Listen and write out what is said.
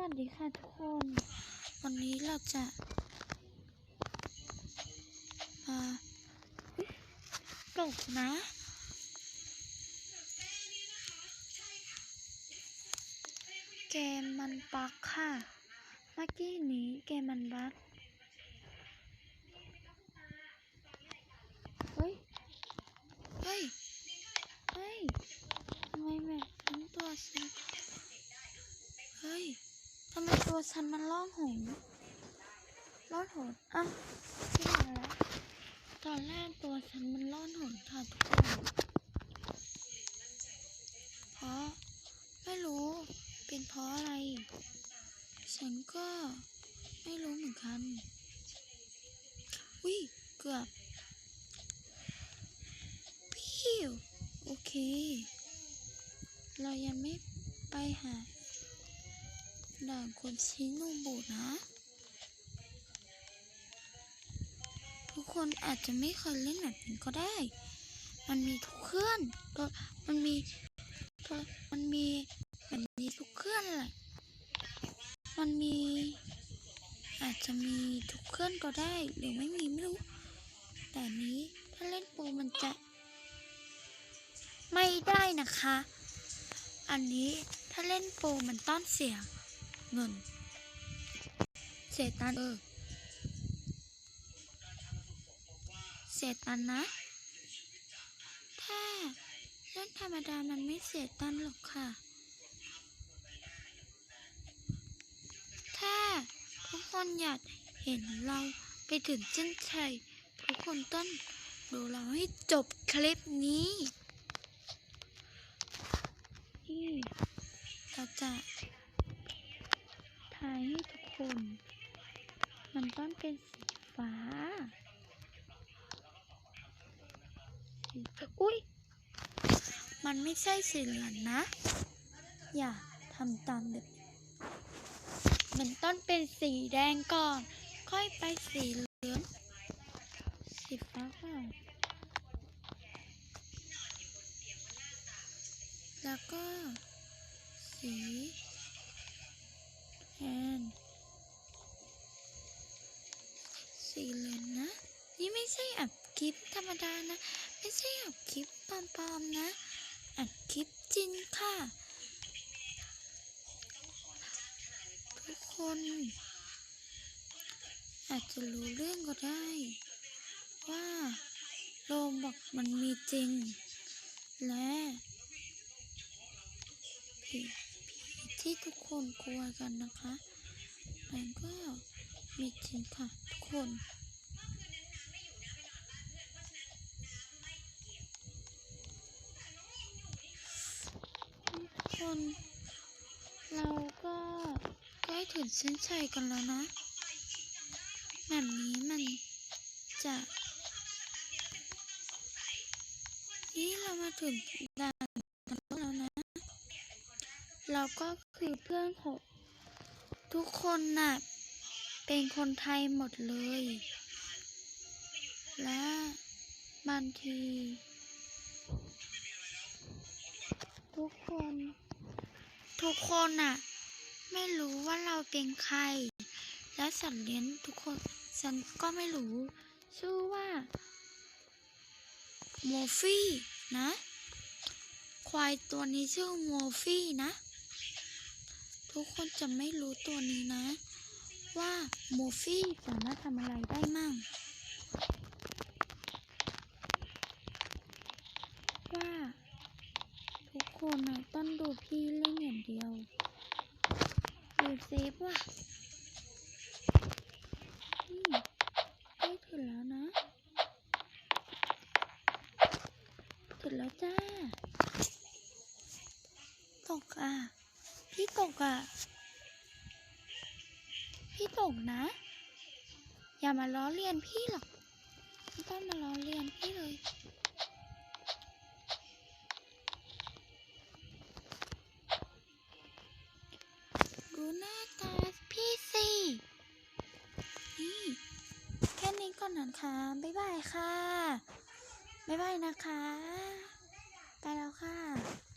วัสดีค่ะทุกคน วันนี้เราจะมาอุ๊ยตกนะเกมมันบักค่ะ เมื่อกี้นี้เกมมันบักเฮ้ย เฮ้ย เฮ้ยทำไมแบบนั้นตัวฉัน เฮ้ย ทำไม ตัวฉันมันร้องหงร้อนหนอะที่มาแล้วตอนแรกตัวฉันมันร้อนหนค่ะทุกคนเพราะไม่รู้เป็นเพราะอะไร ฉันก็ไม่รู้เหมือนกันวิเกือบ ด่านคนชิโนบุนะ ทุกคนอาจจะไม่เคยเล่นแบบนี้ก็ได้ มันมีทุกเครื่องก็มันมีก็มันมีแบบนี้ทุกเครื่องแหละ มันมีอาจจะมีทุกเครื่องก็ได้หรือไม่มีไม่รู้ แต่นี้ถ้าเล่นโปรมันจะ ไม่ได้นะคะ อันนี้ถ้าเล่นโปรมันต้องเสีย เงินเสียตังค์เออเสียตังค์นะ ถ้าเล่นธรรมดามันไม่เสียตังค์หรอกค่ะ ถ้าทุกคนอยากเห็นเราไปถึงเส้นชัยทุกคนต้องดูเราให้จบคลิปนี้เราจะายให้ทุกคน มันต้องเป็นสีฟ้า อุ้ย มันไม่ใช่สีเหลืองนะ อย่าทำตามแบบมันต้องเป็นสีแดงก่อน ค่อยไปสีเหลือง สีฟ้าก่อนแล้วก็สี แทนสีเหลืองนะ นี่ไม่ใช่อัดคลิปธรรมดานะ ไม่ใช่อัดคลิปปลอมๆนะ อัดคลิปจริงค่ะ ทุกคน อาจจะรู้เรื่องก็ได้ ว่าโลบอกมันมีจริง และ ที่ทุกคนกลัวกันนะคะมันก็มีจริงค่ะทุกคนทุกคนเราก็ใกล้ถึงเส้นชัยกันแล้วนะแบบนี้มันจะนี่เรามาถึงด่านแล เราก็คือเพื่อนของทุกคนน่ะ เป็นคนไทยหมดเลย และบางที ทุกคน ทุกคนน่ะ ไม่รู้ว่าเราเป็นใคร และสัตว์เลี้ยงทุกคนฉันก็ไม่รู้ ชื่อว่าโมฟี่นะ ควายตัวนี้ชื่อโมฟี่นะ ทุกคนจะไม่รู้ตัวนี้นะ ว่าโมฟี่สามารถทำอะไรได้มั่ง ว่า ทุกคนนะต้องดูพี่เล่นอย่างเดียวดูเซฟว่ะนี่ได้ถึงแล้วนะถึงแล้วจ้าตกอะ พี่ตกอะ พี่ตกนะ อย่ามาล้อเลียนพี่หรอก ไม่ต้องมาล้อเลียนพี่เลยดูหน้าตาพี่สินี่แค่นี้ก่อนนะคะ บ๊ายบายค่ะ บ๊ายบายนะคะ ไปแล้วค่ะ